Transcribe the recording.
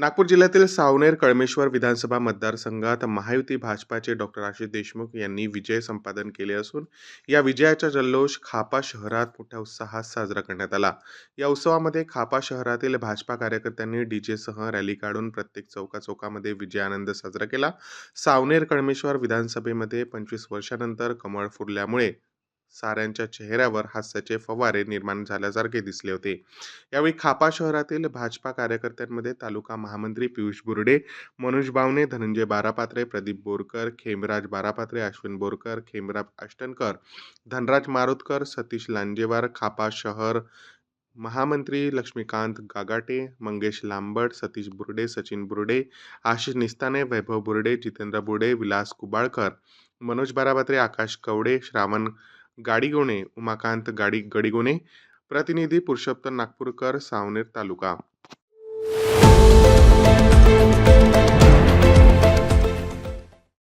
नागपूर जिल्ह्यातील सावनेर कळमेश्वर विधानसभा मतदारसंघात महायुती भाजपाचे डॉक्टर आशिष देशमुख यांनी विजय संपादन केले असून या विजयाचा जल्लोष खापा शहरात मोठ्या उत्साहात साजरा करण्यात आला. या उत्सवामध्ये खापा शहरातील भाजपा कार्यकर्त्यांनी डीजेसह रॅली काढून प्रत्येक चौका चौकामध्ये विजयानंद साजरा केला. सावनेर कळमेश्वर विधानसभेमध्ये पंचवीस वर्षानंतर कमळ फुटल्यामुळे साऱ्यांच्या चेहऱ्यावर हास्याचे फवारे निर्माण झाल्यासारखे दिसले होते. यावेळी खापा शहरातील भाजपा कार्यकर्त्यांमध्ये तालुका महामंत्री पियुष बुर्डे मनोज बावणे धनंजय बारापात्रे प्रदीप बोरकर खेमराज बारापात्रे अश्विन बोरकर खेमराज अष्टनकर धनराज मारुतकर सतीश लांजेवार खापा शहर महामंत्री लक्ष्मीकांत गागाटे मंगेश लांबड सतीश बुर्डे सचिन बुर्डे आशिष निस्ताने वैभव बुर्डे जितेंद्र बुर्डे विलास कुबाळकर मनोज बारापात्रे आकाश कवडे श्रावण गाडीगोणे उमाकांत गाडी गडिगोणे प्रतिनिधी पुरुषोत्तम नागपूरकर सावनेर तालुका.